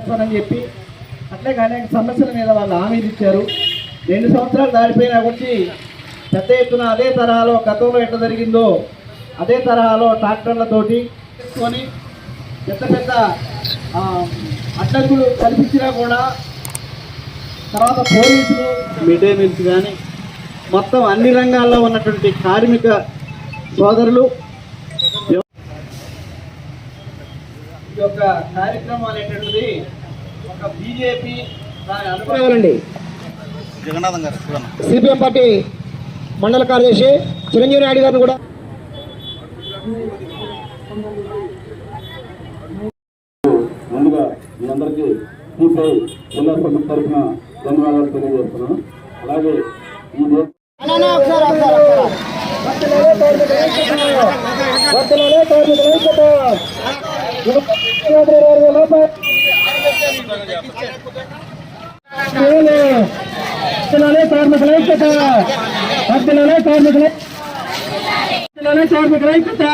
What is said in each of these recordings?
చేస్తానని చెప్పి అట్లే అనేక సమస్యల మీద వాళ్ళు హామీలు ఇచ్చారు. రెండు సంవత్సరాలు దాటిపోయినా గురించి పెద్ద ఎత్తున అదే తరహాలో గతంలో ఎట్లా జరిగిందో అదే తరహాలో ట్రాక్టర్లతోటి తీసుకొని పెద్ద పెద్ద అడ్డంకులు కల్పించినా కూడా తర్వాత పోలీసులు మిడ్ డే మీల్స్ కానీ మొత్తం అన్ని రంగాల్లో ఉన్నటువంటి కార్మిక సోదరులు ఈ యొక్క కార్యక్రమం అనేటువంటిది ఒక బీజేపీ రావాలండి. జగన్నాథం గారు సిపిఎం పార్టీ మండల కార్యదర్శి చిరంజీవి నాయుడు గారిని కూడా ముందుగా మీ అందరికీ సిపిఐ జిల్లా సమితి తరఫున ధన్యవాదాలు తెలియజేస్తున్నాను. అలాగే ఈ దేశ వర్తమానే కార్మికుల ఐక్యత ముఖ్యమంత్రి గారి లోపల వర్తమానే కార్మికుల ఐక్యత వర్తమానే కార్మికుల వర్తమానే కార్మికుల ఐక్యత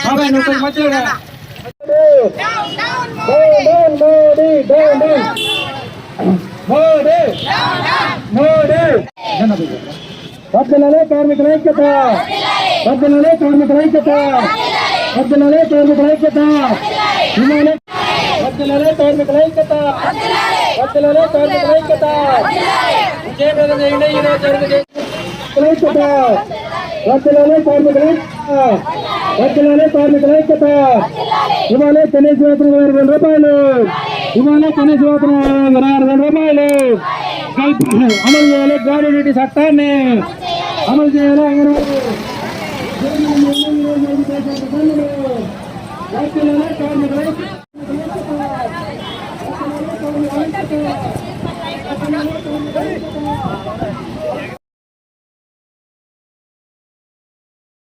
బాబాయ్ నువ్వు కొంచెం మధ్యలో రా. Down down Modi down down Modi Modi వర్తమానే కార్మికుల ఐక్యత వర్తమానే కార్మికుల ఐక్యత వర్తమానే కార్మికుల ఐక్యత హిమాలయ వర్తమానే కార్మికుల ఐక్యత. వర్తమానే కార్మికుల ఐక్యత. విజయప్రదం చేయండి ఈ రోజు జరుగుతుంది. ఐక్యత. వర్తమానే కార్మికుల ఐక్యత. కార్మికుల ఐక్యత. ఇవాళ కనీస వేతనం ఆరు వేల రూపాయలు. ఇవాళ కనీస వేతనం ఆరు వేల రూపాయలు. అమలు చేయాలి గ్రాడ్యుయేటీ చట్టాన్ని. అమలు చేయాలి అంగన్వాడీ. కార్మికులు 哎